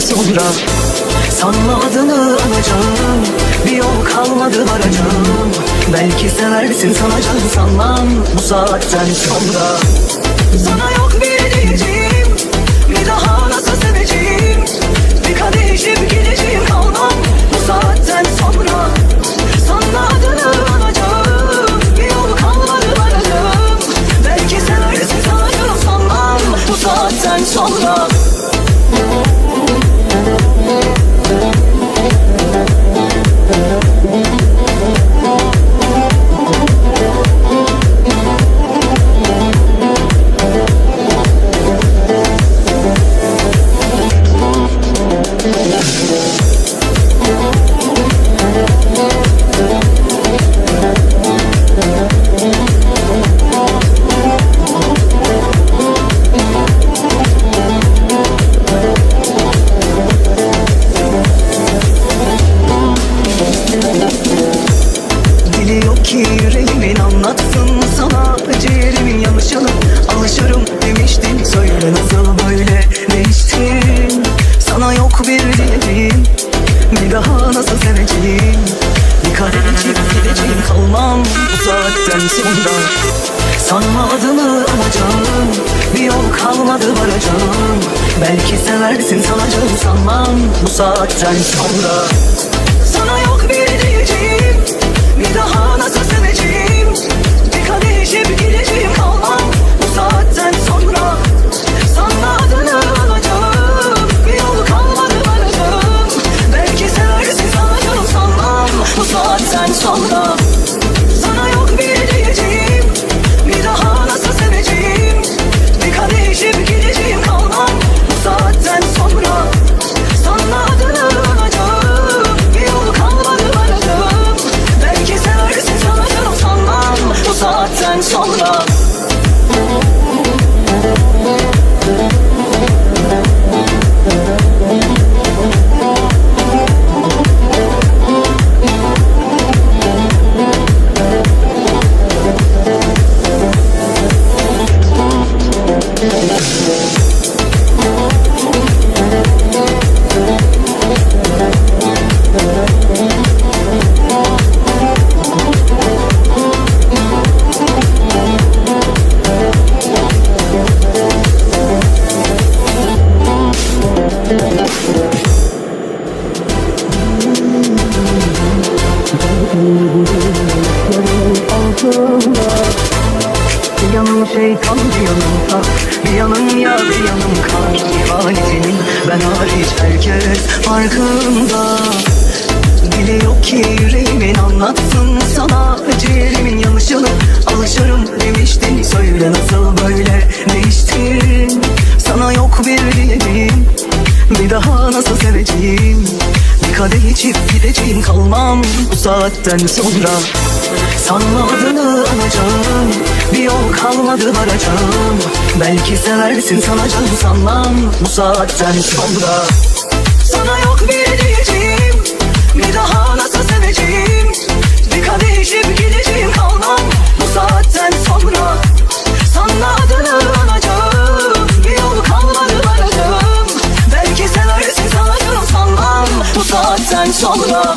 sonra Sanma adını anacağım Bir yol kalmadı varacağım. Belki seversin sanacağım sanmam Bu saatten sonra. Sana yok bir diyeceğim Sanma adını anacağım. Bir yol kalmadı varacağım Belki seversin sanacağım sanmam. Bu saatten sonra. Sana yok bir diyeceğim. Bir daha nasıl seveceğim? Bir kadeh içip gideceğim kalmam. Bu saatten sonra. Sanma adını alacağım Bir yol kalmadı varacağım Belki seversin sanacağım sanmam. Bu saatten sonra şeytan bir yanım tak Bir yanım ya bir yanım kar. İhanetinin ben hariç herkes farkında. Dili yok ki yüreğimin anlatsın sana Ciğerimin yanışını alışırım demiştin Söyle nasıl böyle değiştin? Sana yok bir diyeceğim Bir daha nasıl seveceğim? Bir kadeh içip gideceğim kalmam Bu saatten sonra Sanma adını anacağım. Bir yol kalmadı varacağım. Belki seversin sanacağım sanmam. Bu saatten sonra. Sana yok bir diyeceğim. Bir daha nasıl seveceğim? Bir kadeh içip gideceğim kalmam. Bu saatten sonra. Sanma adını anacağım. Bir yol kalmadı varacağım. Belki seversin sanacağım sanmam. Bu saatten sonra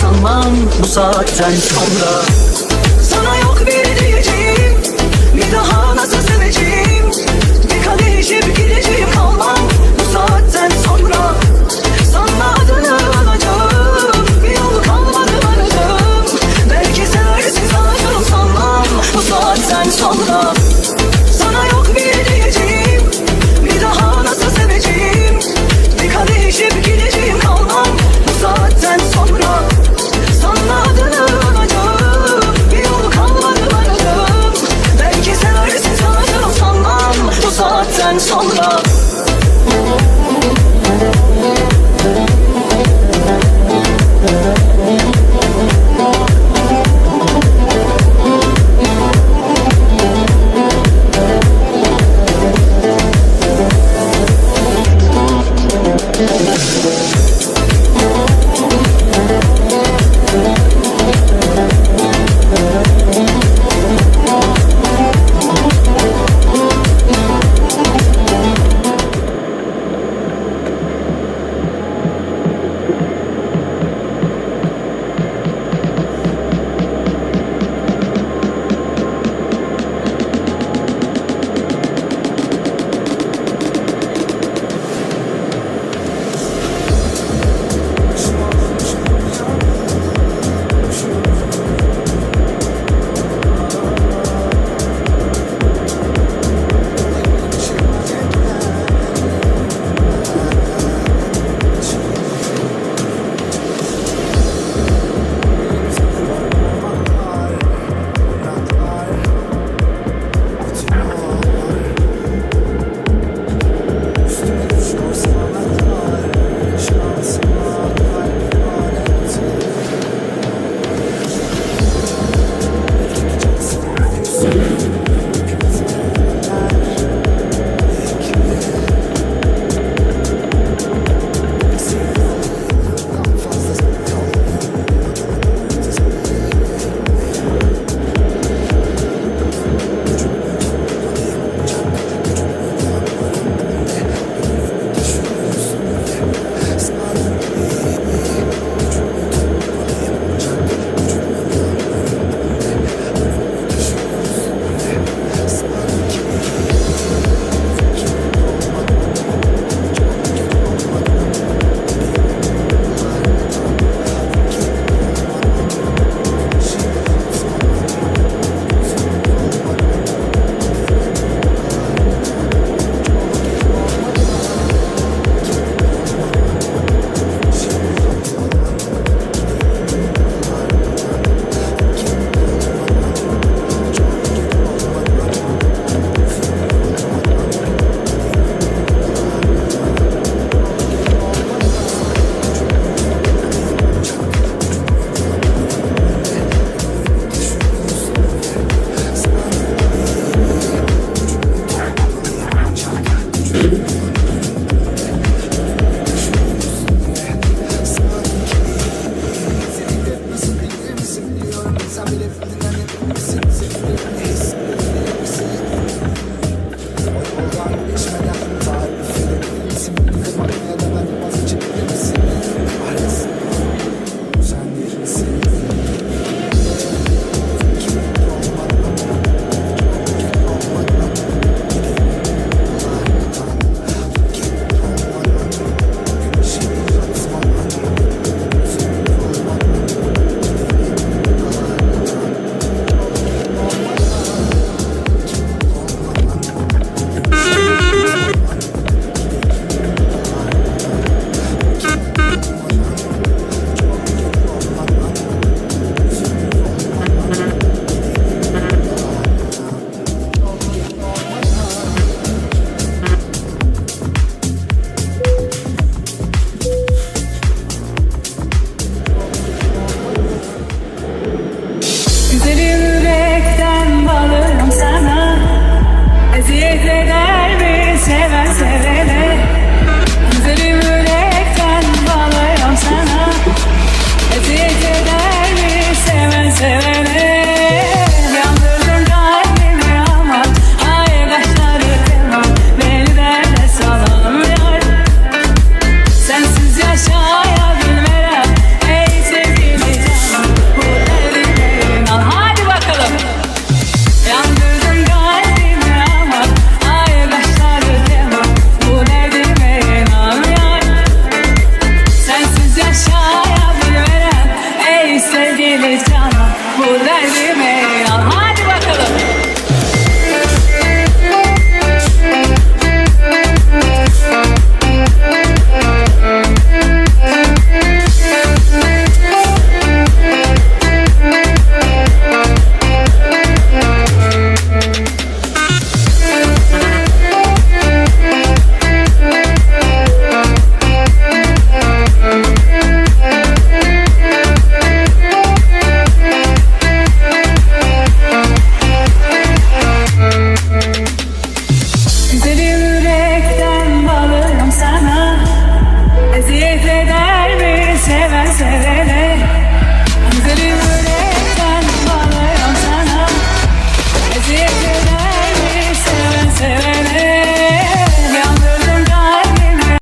sanmam Bu saatten sonra